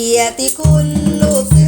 เกียรติคุณลูกเสือ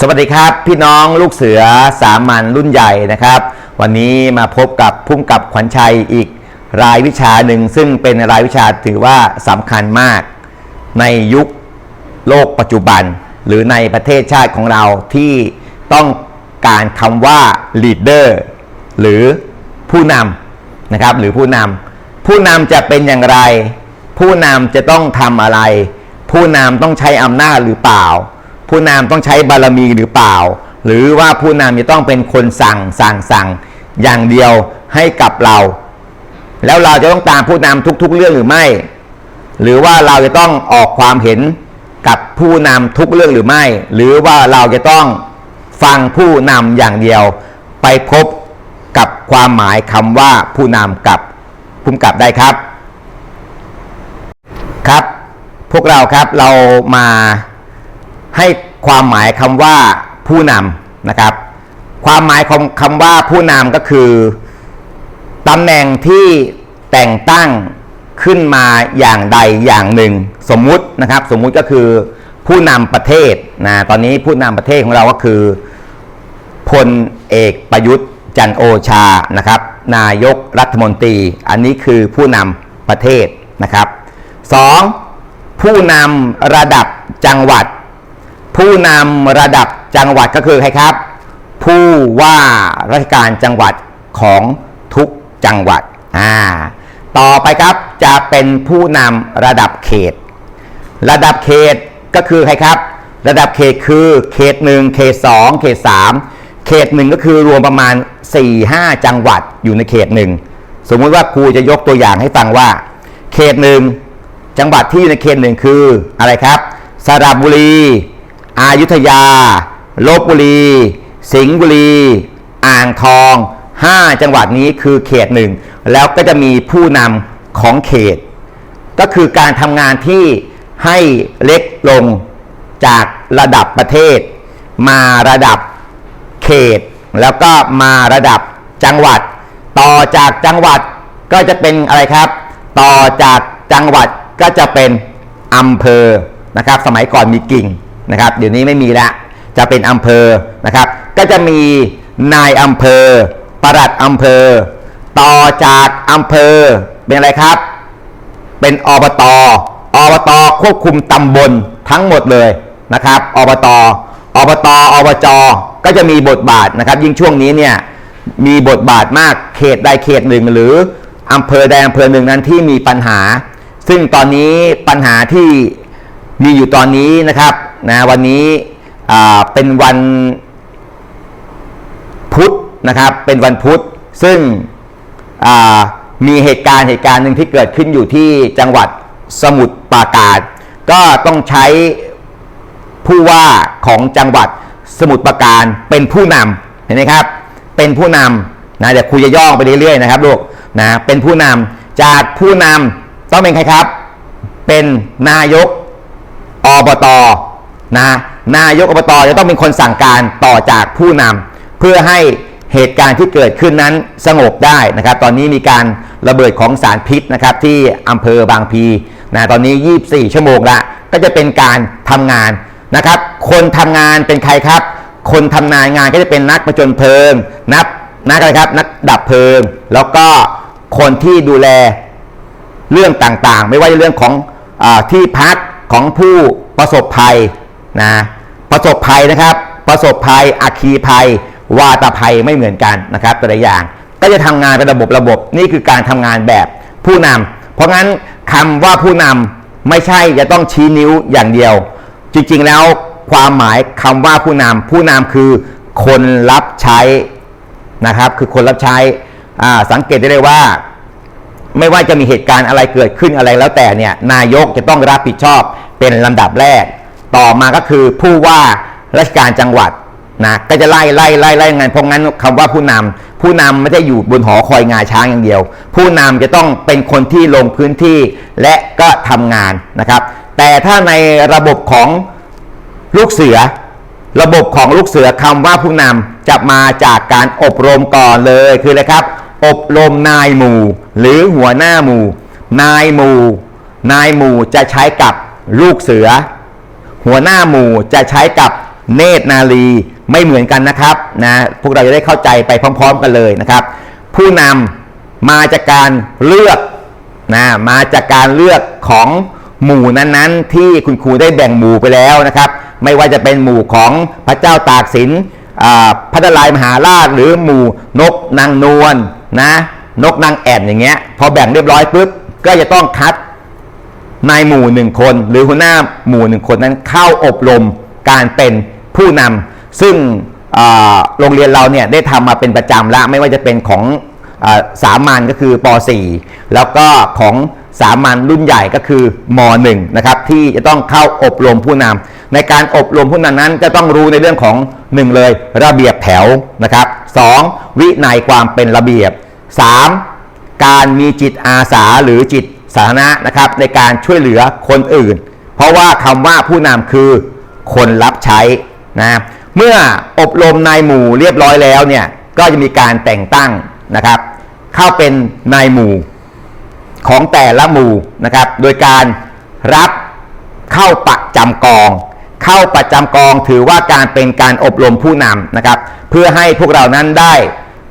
สวัสดีครับพี่น้องลูกเสือสามัญรุ่นใหญ่นะครับ วันนี้มาพบกับพุ่มกับขวัญชัยอีกรายวิชาหนึ่ง ซึ่งเป็นรายวิชาถือว่าสำคัญมาก ในยุคโลกปัจจุบัน หรือในประเทศชาติของเราที่ต้องการคำว่า leader หรือผู้นำนะครับหรือผู้นำผู้นำจะเป็นอย่างไร ผู้นำจะต้องทำอะไร ผู้นำต้องใช้อำนาจหรือเปล่า ผู้นำต้องใช้บารมีหรือเปล่า หรือว่าผู้นำจะต้องเป็นคนสั่งสั่งสั่งอย่างเดียวให้กับเรา แล้วเราจะต้องตามผู้นำทุก ๆ เรื่องหรือไม่ หรือว่าเราจะต้องออกความเห็นกับผู้นำทุกเรื่องหรือไม่ หรือว่าเราจะต้องฟังผู้นำอย่างเดียว ไปพบกับความหมายคำว่าผู้นำกับภูมิกับได้ครับครับ พวกเราครับเรามา ให้ความหมายคำว่าผู้นำนะครับ ความหมายของคำว่าผู้นำก็คือตำแหน่งที่แต่งตั้งขึ้นมาอย่างใดอย่างหนึ่ง สมมุตินะครับ สมมุติก็คือผู้นำประเทศนะตอนนี้ผู้นำประเทศของเราก็คือพลเอกประยุทธ์จันโอชานะครับ นายกรัฐมนตรี อันนี้คือผู้นำประเทศนะครับสองผู้นำระดับจังหวัด ผู้นำระดับจังหวัดก็คือใครครับ ผู้ว่าราชการจังหวัดของทุกจังหวัดอ่าต่อไปครับจะเป็นผู้นำระดับเขต ระดับเขตก็คือใครครับ ระดับเขตคือเขตหนึ่งเขตสองเขตสามเขตหนึ่งก็คือรวมประมาณ 4-5 จังหวัดอยู่ในเขตหนึ่งสมมุติว่าครูจะยกตัวอย่างให้ฟังว่า เขตหนึ่งจังหวัดที่อยู่ในเขตหนึ่งคืออะไรครับ สระบุรี อายุทยา ลบบุรี สิงห์บุรี อ่างทอง 5 จังหวัดนี้คือเขตหนึ่ง แล้วก็จะมีผู้นำของเขต ก็คือการทำงานที่ให้เล็กลงจากระดับประเทศ มาระดับเขต แล้วก็มาระดับจังหวัด ต่อจากจังหวัดก็จะเป็นอะไรครับ ต่อจากจังหวัดก็จะเป็นอำเภอนะครับ สมัยก่อนมีกิ่ง นะครับ เดี๋ยวนี้ไม่มีละจะเป็นอำเภอนะครับ ก็จะมีนายอำเภอปลัดอำเภอ ต่อจากอำเภอเป็นอะไรครับ เป็นอบตอบตควบคุมตำบลทั้งหมดเลยนะครับอบตอบตอบจก็จะมีบทบาทนะครับ ยิ่งช่วงนี้เนี่ยมีบทบาทมากเขตใดเขตหนึ่ง หรืออำเภอใดอำเภอหนึ่งนั้นที่มีปัญหา ซึ่งตอนนี้ปัญหาที่มีอยู่ตอนนี้นะครับ นะวันนี้เป็นวันพุธนะครับ เป็นวันพุธซึ่งมีเหตุการณ์เหตุการณ์หนึ่งที่เกิดขึ้นอยู่ที่จังหวัดสมุทรปราการ ก็ต้องใช้ผู้ว่าของจังหวัดสมุทรปราการเป็นผู้นำเห็นไหมครับ เป็นผู้นำนะเดี๋ยวครูจะย่องไปเรื่อยๆนะครับลูกนะเป็นผู้นำจากผู้นำต้องเป็นใครครับ เป็นนายกอบต นะนายกอบตจะต้องเป็นคนสั่งการต่อจากผู้นำเพื่อให้เหตุการณ์ที่เกิดขึ้นนั้นสงบได้นะครับ ตอนนี้มีการระเบิดของสารพิษนะครับที่อำเภอบางพีนะตอนนี้ 24 ชั่วโมงละก็จะเป็นการทำงานนะครับ คนทำงานเป็นใครครับ คนทำงานงานก็จะเป็นนักประจนเพลิง นักนักอะไรครับ นักดับเพลิง แล้วก็คนที่ดูแลเรื่องต่างๆ ไม่ว่าจะเรื่องของอที่พักของผู้ประสบภัย นะประสบภัยนะครับ ประสบภัยอัคคีภัย วาตภัยไม่เหมือนกันนะครับแต่ละอย่างก็จะทำงานเป็นระบบระบบนี่คือการทำงานแบบผู้นำเพราะงั้นคำว่าผู้นำไม่ใช่จะต้องชี้นิ้วอย่างเดียว จริงๆแล้วความหมายคำว่าผู้นำผู้นำคือคนรับใช้นะครับคือคนรับใช้สังเกตได้เลยว่า ไม่ว่าจะมีเหตุการณ์อะไรเกิดขึ้นอะไรแล้วแต่เนี่ยนายกจะต้องรับผิดชอบเป็นลำดับแรก ต่อมาก็คือผู้ว่าราชการจังหวัดนะก็จะไล่ไล่ไล่ไล่งานเพราะงั้นคำว่าผู้นำผู้นำไม่ได้อยู่บนหอคอยงาช้างอย่างเดียว ผู้นำจะต้องเป็นคนที่ลงพื้นที่และก็ทำงานนะครับ แต่ถ้าในระบบของลูกเสือ ระบบของลูกเสือคำว่าผู้นำจะมาจากการอบรมก่อนเลยคืออะไรครับ อบรมนายหมู่ หรือหัวหน้าหมู่ นายหมู่ นายหมู่จะใช้กับลูกเสือ หัวหน้าหมู่จะใช้กับเนตรนาลีไม่เหมือนกันนะครับนะพวกเราจะได้เข้าใจไปพร้อม ๆ กันเลยนะครับ ผู้นำมาจากการเลือกนะมาจากการเลือกของหมู่นั้นๆ ที่คุณครูได้แบ่งหมู่ไปแล้วนะครับ ไม่ว่าจะเป็นหมู่ของพระเจ้าตากสินอพระนารายมหาราชหรือหมู่นกนางนวลนะนกนางแอ่นอย่างเงี้ยพอแบ่งเรียบร้อยปุ๊บก็จะต้องคัด นายหมู่หนึ่งคน หรือหัวหน้าหมู่หนึ่งคนนั้นเข้าอบรมการเป็นผู้นำซึ่งโรงเรียนเราเนี่ยได้ทำมาเป็นประจำล้วไม่ว่าจะเป็นของอสามัญก็คือป .4 แล้วก็ของสามัญรุ่นใหญ่ก็คือม .1 นะครับที่จะต้องเข้าอบรมผู้นำในการอบรมผู้นำนั้นจะต้องรู้ในเรื่องของ 1 เลยระเบียบแถวนะครับ 2. วินัยความเป็นระเบียบ 3. การมีจิตอาสาหรือจิต สาธารณะนะครับในการช่วยเหลือคนอื่น เพราะว่าคำว่าผู้นำคือคนรับใช้นะเมื่ออบรมนายหมู่เรียบร้อยแล้วเนี่ยก็จะมีการแต่งตั้งนะครับเข้าเป็นนายหมู่ของแต่ละหมู่นะครับ โดยการรับเข้าประจำกอง เข้าประจำกองถือว่าการเป็นการอบรมผู้นำนะครับ เพื่อให้พวกเรานั้นได้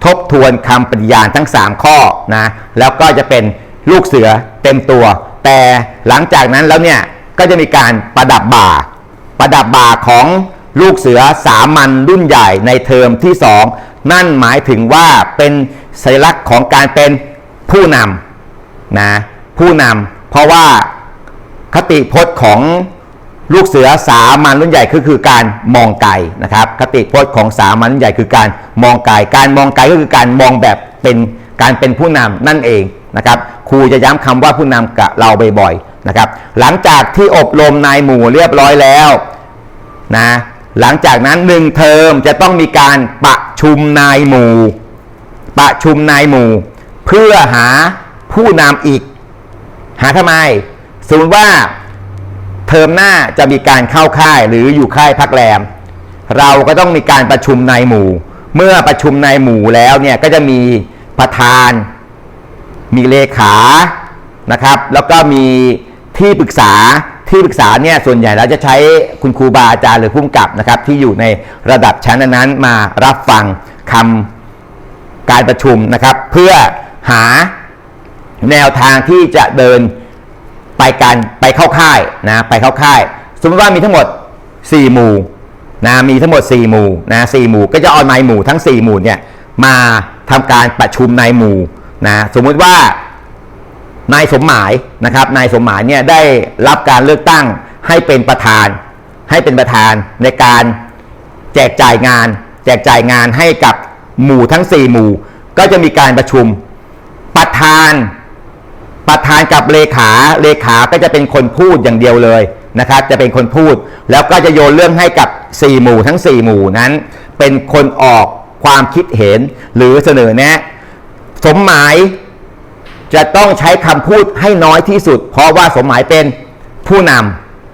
ทบทวนคำปฏิญาณทั้ง 3 ข้อนะแล้วก็จะเป็น ลูกเสือเต็มตัว แต่หลังจากนั้นแล้วเนี่ยก็จะมีการประดับบ่า ประดับบ่าของลูกเสือสามัญรุ่นใหญ่ในเทอมที่ 2 นั่นหมายถึงว่าเป็นสัญลักษณ์ของการเป็นผู้นำนะผู้นำเพราะว่าคติพจน์ของลูกเสือสามัญรุ่นใหญ่ก็คือการมองไกลนะครับคติพจน์ของสามัญรุ่นใหญ่คือการมองไกลการมองไกลก็คือการมองแบบเป็นการเป็นผู้นำนั่นเองนะครับ ครูจะย้ำคำว่าผู้นำกับเราบ่อยๆนะครับ หลังจากที่อบรมนายหมู่เรียบร้อยแล้วนะหลังจากนั้นหนึ่งเทอมจะต้องมีการประชุมนายหมู่ ประชุมนายหมู่ เพื่อหาผู้นำอีก หาทำไม สมมติว่าเทอมหน้าจะมีการเข้าค่ายหรืออยู่ค่ายพักแรม เราก็ต้องมีการประชุมนายหมู่ เมื่อประชุมนายหมู่แล้วเนี่ยก็จะมีประธาน มีเลขานะครับ แล้วก็มีที่ปรึกษาที่ปรึกษาเนี่ยส่วนใหญ่แล้วจะใช้คุณครูบาอาจารย์หรือผู้กำกับนะครับที่อยู่ในระดับชั้นนั้นมารับฟังคำการประชุมนะครับ เพื่อหาแนวทางที่จะเดินไปการไปเข้าค่ายนะไปเข้าค่าย สมมติว่ามีทั้งหมด 4 หมู่นะมีทั้งหมด 4 หมู่นะสหมู่ก็จะเอานายหมู่ทั้ง 4 หมู่เนี่ยมาทำการประชุมนายหมู่ นะสมมุติว่านายสมหมายนะครับนายสมหมายเนี่ยได้รับการเลือกตั้งให้เป็นประธาน ให้เป็นประธานในการแจกจ่ายงาน แจกจ่ายงานให้กับหมู่ทั้ง 4 หมู่ ก็จะมีการประชุมประธานประธานกับเลขาเลขาก็จะเป็นคนพูดอย่างเดียวเลยนะครับ จะเป็นคนพูด แล้วก็จะโยนเรื่องให้กับ 4 หมู่ทั้ง 4 หมู่นั้น เป็นคนออกความคิดเห็นหรือเสนอแนะ สมหมายจะต้องใช้คำพูดให้น้อยที่สุด เพราะว่าสมหมายเป็นผู้น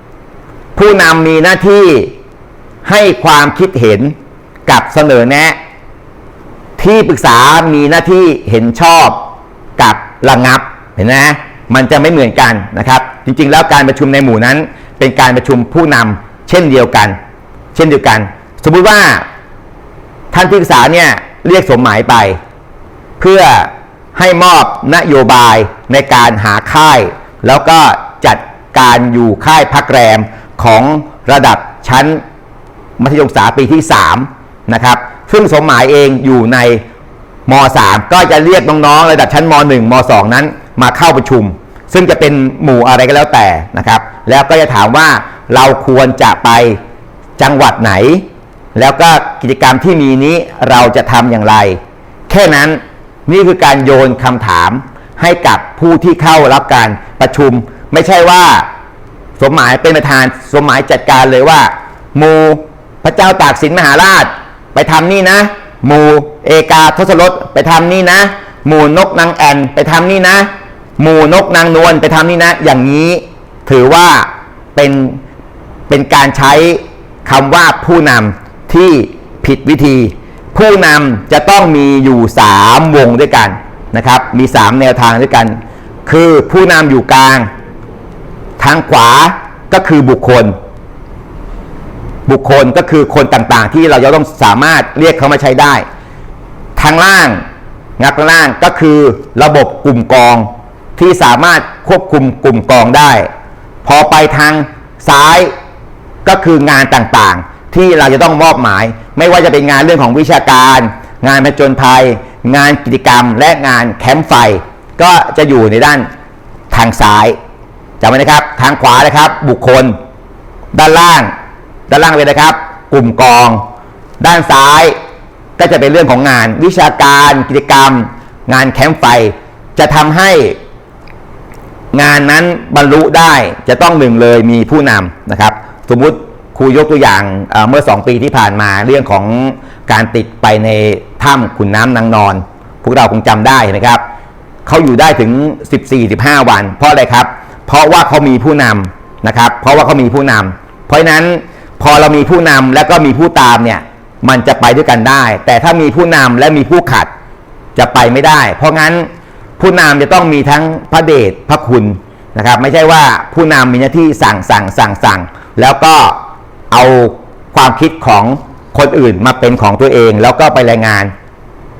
ำผู้นำมีหน้าที่ให้ความคิดเห็นกับเสนอแนะ ที่ปรึกษามีหน้าที่เห็นชอบกับระงับเห็นไหมมันจะไม่เหมือนกันนะครับ จริงๆ แล้วการประชุมในหมู่นั้น เป็นการประชุมผู้นำเช่นเดียวกัน เช่นเดียวกัน สมมุติว่าท่านที่ปรึกษาเนี่ยเรียกสมหมายไป เพื่อให้มอบนโยบายในการหาค่าย แล้วก็จัดการอยู่ค่ายพักแรมของระดับชั้นมัธยมศึกษาปีที่ 3 นะครับ ซึ่งสมหมายเองอยู่ในม 3 ก็จะเรียกน้องๆ ระดับชั้นม 1 ม 2 นั้นมาเข้าประชุม ซึ่งจะเป็นหมู่อะไรก็แล้วแต่นะครับ แล้วก็จะถามว่าเราควรจะไปจังหวัดไหน แล้วก็กิจกรรมที่มีนี้เราจะทำอย่างไร แค่นั้น นี่คือการโยนคำถามให้กับผู้ที่เข้ารับการประชุม ไม่ใช่ว่าสมหมายเป็นประธานสมหมายจัดการเลยว่าหมูพระเจ้าตากสินมหาราช ไปทำนี่นะหมูเอกาทศรถไปทำนี่นะหมูนกนางแอนไปทำนี่นะหมูนกนางนวลไปทำนี่นะ อย่างนี้ถือว่าเป็นเป็นการใช้คำว่าผู้นำที่ผิดวิธี ผู้นำจะต้องมีอยู่ 3 วงด้วยกันนะครับ มี 3 แนวทางด้วยกัน คือผู้นำอยู่กลาง ทางขวาก็คือบุคคล บุคคลก็คือคนต่างๆ ที่เราจะต้องสามารถเรียกเขามาใช้ได้ ทางล่างงับข้างล่างก็คือระบบกลุ่มกองที่สามารถควบคุมกลุ่มกองได้ พอไปทางซ้ายก็คืองานต่างๆ ที่เราจะต้องมอบหมาย ไม่ว่าจะเป็นงานเรื่องของวิชาการ งานผจญภัย งานกิจกรรม และงานแคมป์ไฟ ก็จะอยู่ในด้านทางซ้ายจำไว้นะครับ ทางขวานะครับ บุคคล ด้านล่าง ด้านล่างเลยนะครับ กลุ่มกอง ด้านซ้ายก็จะเป็นเรื่องของงานวิชาการกิจกรรม งานแคมป์ไฟ จะทำให้งานนั้นบรรลุได้จะต้องหนึ่งเลยมีผู้นำนะครับ สมมุติ ครูยกตัวอย่างเมื่อ 2 ปีที่ผ่านมาเรื่องของการติดไปในถ้ำขุนน้ำนางนอน พวกเราคงจำได้นะครับเขาอยู่ได้ถึง 14-15 วัน เพราะอะไรครับ เพราะว่าเขามีผู้นำนะครับ เพราะว่าเขามีผู้นำเพราะนั้นพอเรามีผู้นำและก็มีผู้ตามเนี่ยมันจะไปด้วยกันได้ แต่ถ้ามีผู้นำและมีผู้ขัดจะไปไม่ได้ เพราะงั้นผู้นำจะต้องมีทั้งพระเดชพระคุณนะครับ ไม่ใช่ว่าผู้นำมีหน้าที่สั่งสั่งสั่งสั่งแล้วก็ เอาความคิดของคนอื่นมาเป็นของตัวเอง แล้วก็ไปรายงาน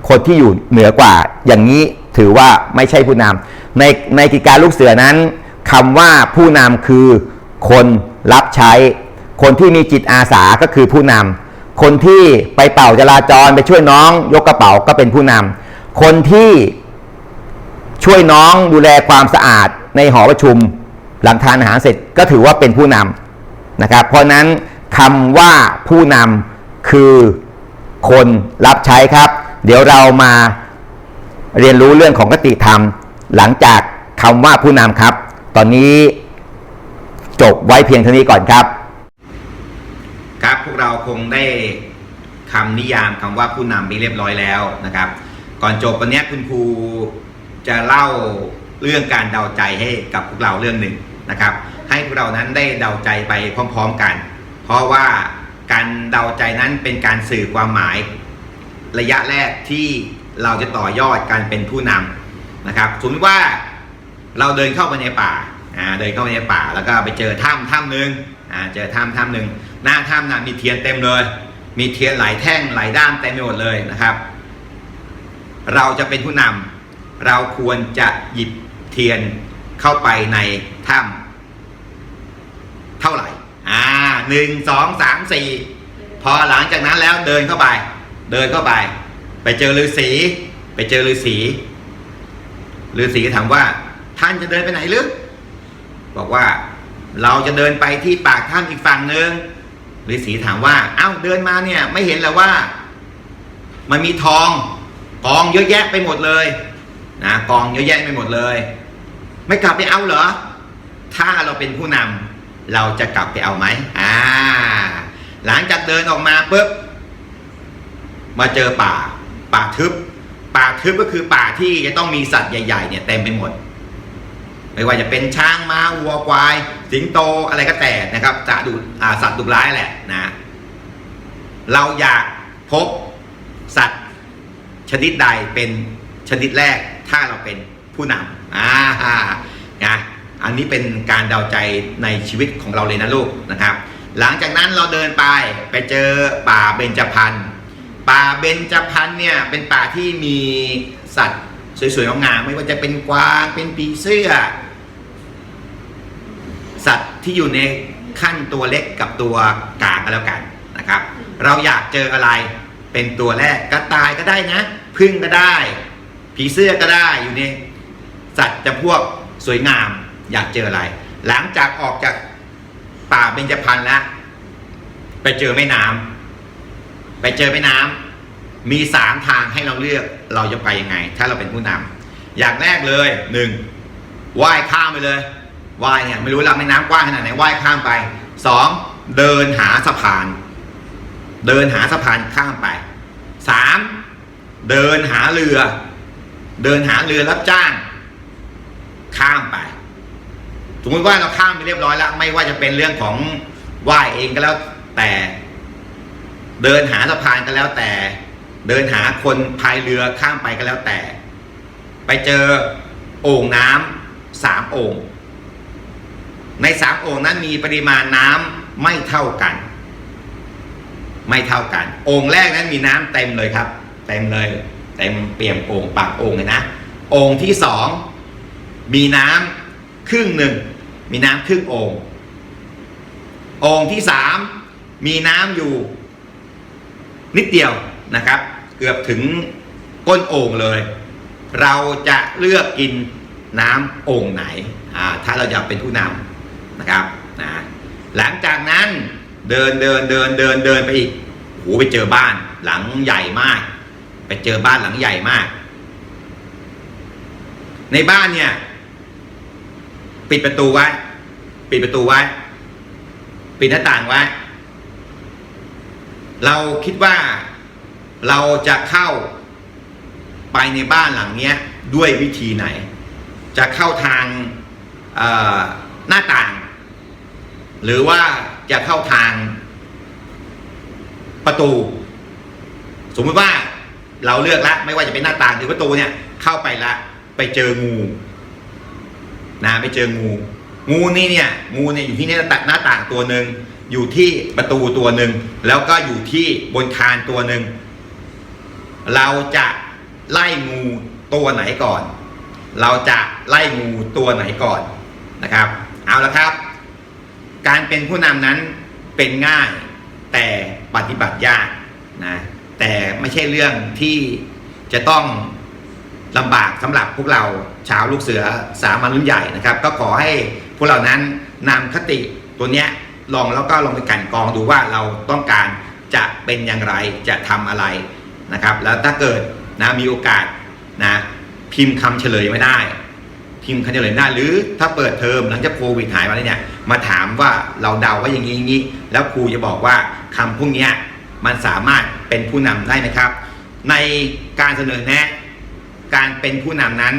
คนที่อยู่เหนือกว่า อย่างนี้ถือว่าไม่ใช่ผู้นำในในกิจการลูกเสือนั้นคำว่าผู้นำคือคนรับใช้ คนที่มีจิตอาสาก็คือผู้นำคนที่ไปเป่าจราจรไปช่วยน้อง ยกกระเป๋าก็เป็นผู้นำคนที่ช่วยน้องดูแลความสะอาดในหอประชุม หลังทานอาหารเสร็จก็ถือว่าเป็นผู้นำนะครับ เพราะนั้น คำว่าผู้นำคือคนรับใช้ครับ เดี๋ยวเรามาเรียนรู้เรื่องของคติธรรม หลังจากคำว่าผู้นำครับ ตอนนี้จบไว้เพียงเท่านี้ก่อนครับ ครับพวกเราคงได้คำนิยามคำว่าผู้นำไปเรียบร้อยแล้วนะครับ ก่อนจบวันนี้คุณครูจะเล่าเรื่องการเดาใจให้กับพวกเราเรื่องหนึ่งนะครับ ให้พวกเรานั้นได้เดาใจไปพร้อม ๆ กัน เพราะว่าการเดาใจนั้นเป็นการสื่อความหมาย ระยะแรกที่เราจะต่อยอดการเป็นผู้นำนะครับสมมติว่าเราเดินเข้าไปในป่าอ่าเดินเข้าไปในป่าแล้วก็ไปเจอถ้ำถ้ำหนึ่งอ่าเจอถ้ำถ้ำหนึ่งหน้าถ้ำนะมีเทียนเต็มเลย มีเทียนหลายแท่งหลายด้านเต็มไปหมดเลยนะครับ เราจะเป็นผู้นำเราควรจะหยิบเทียนเข้าไปในถ้ำเท่าไหร่ หนึ่งสองสามสี่พอหลังจากนั้นแล้วเดินเข้าไป เดินเข้าไป ไปเจอฤาษีไปเจอฤาษีฤาษีถามว่า ท่านจะเดินไปไหนหรือบอกว่าเราจะเดินไปที่ปากถ้ำอีกฝั่งหนึ่งฤาษีถามว่า เอ้าเดินมาเนี่ย ไม่เห็นแล้วว่า มันมีทองกองเยอะแยะไปหมดเลยนะกองเยอะแยะไปหมดเลย ไม่กลับไปเอาเหรอ ถ้าเราเป็นผู้นำ เราจะกลับไปเอาไหมอ่า หลังจากเดินออกมาปุ๊บ มาเจอป่า ป่าทึบ ป่าทึบก็คือป่าที่จะต้องมีสัตว์ใหญ่ๆเนี่ยเต็มไปหมด ไม่ว่าจะเป็นช้างม้าวัวควาย สิงโตอะไรก็แต่นะครับจะดูสัตว์ดุร้ายแหละนะ เราอยากพบสัตว์ชชนิดใดเป็นชนิดแรกถ้าเราเป็นผู้นำอ่านะ อันนี้เป็นการเดาใจในชีวิตของเราเลยนะลูกนะครับ หลังจากนั้นเราเดินไปไปเจอป่าเบญจพรรณป่าเบญจพรรณเนี่ยเป็นป่าที่มีสัตว์สวยๆงามๆไม่ว่าจะเป็นกวางเป็นปีเสื้อ สัตว์ที่อยู่ในขั้นตัวเล็กกับตัวกลางก็แล้วกันนะครับ เราอยากเจออะไรเป็นตัวแรกกระต่ายก็ได้นะพึ่งก็ได้ ผีเสื้อก็ได้อยู่ในสัตว์จะพวกสวยงาม อยากเจออะไร หลังจากออกจากป่าเบญจพรรณแล้วไปเจอแม่น้ำไปเจอแม่น้ำมีสามทางให้เราเลือกเราจะไปยังไง ถ้าเราเป็นผู้นำอย่างแรกเลยหนึ่งว่ายข้ามไปเลยว่ายเนี่ยไม่รู้ลำแม่น้ำกว้างขนาดไหนว่ายข้ามไปสองเดินหาสะพาน เดินหาสะพานข้ามไปสามเดินหาเรือ เดินหาเรือรับจ้าง ข้ามไป สมมติว่าเราข้ามไปเรียบร้อยแล้ว ไม่ว่าจะเป็นเรื่องของว่ายเองก็แล้วแต่ เดินหาสะพานก็แล้วแต่ เดินหาคนพายเรือข้ามไปก็แล้วแต่ ไปเจอโอ่งน้ำสามโอ่งในสามโอ่งนั้นมีปริมาณน้ำไม่เท่ากัน ไม่เท่ากันโอ่งแรกนั้นมีน้ำเต็มเลยครับ เต็มเลยเต็มเปี่ยมโอ่งปากโอ่งเลยนะโอ่งที่สองมีน้ำครึ่งหนึ่ง มีน้ำครึ่งโอ่งโอ่งที่สามมีน้ำอยู่ นิดเดียวนะครับ เกือบถึงก้นโอ่งเลย เราจะเลือกกินน้ำโอ่งไหนอ่าถ้าเราอยากเป็นผู้นำนะครับนะหลังจากนั้นเดินเดินเดินเดินเดินไปอีกโหไปเจอบ้านหลังใหญ่มาก ไปเจอบ้านหลังใหญ่มาก ในบ้านเนี่ย ปิดประตูไว้ ปิดประตูไว้ ปิดหน้าต่างไว้ เราคิดว่าเราจะเข้าไปในบ้านหลังเนี้ยด้วยวิธีไหน จะเข้าทางหน้าต่าง หรือว่าจะเข้าทางประตู สมมติว่าเราเลือกแล้วไม่ว่าจะเป็นหน้าต่างหรือประตูเนี่ยเข้าไปละไปเจองู นะไปเจองู งูนี่เนี่ยงูเนี่ยอยู่ที่หน้าต่างหน้าต่างตัวหนึ่งอยู่ที่ประตูตัวหนึ่งแล้วก็อยู่ที่บนคานตัวหนึ่งเราจะไล่งูตัวไหนก่อน เราจะไล่งูตัวไหนก่อนนะครับ เอาละครับ การเป็นผู้นำนั้นเป็นง่ายแต่ปฏิบัติยากนะแต่ไม่ใช่เรื่องที่จะต้อง ลำบากสำหรับพวกเราชาวลูกเสือสามัญรุ่นใหญ่นะครับ ก็ขอให้พวกเรานั้นนำคติตัวเนี้ยลองแล้วก็ลองไปกันกองดูว่าเราต้องการจะเป็นอย่างไรจะทำอะไรนะครับ แล้วถ้าเกิดนะมีโอกาสนะพิมพ์คำเฉลยไม่ได้ พิมพ์คำเฉลยไม่ได้หรือถ้าเปิดเทอมหลังจากโควิดหายไปแล้วเนี่ยมาถามว่าเราเดาว่าอย่างนี้อย่างนี้แล้วครูจะบอกว่าคำพวกเนี้ยมันสามารถเป็นผู้นำได้ไหมครับ ในการเสนอแนะ การเป็นผู้นำนั้น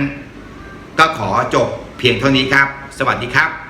ก็ขอจบเพียงเท่านี้ครับ สวัสดีครับ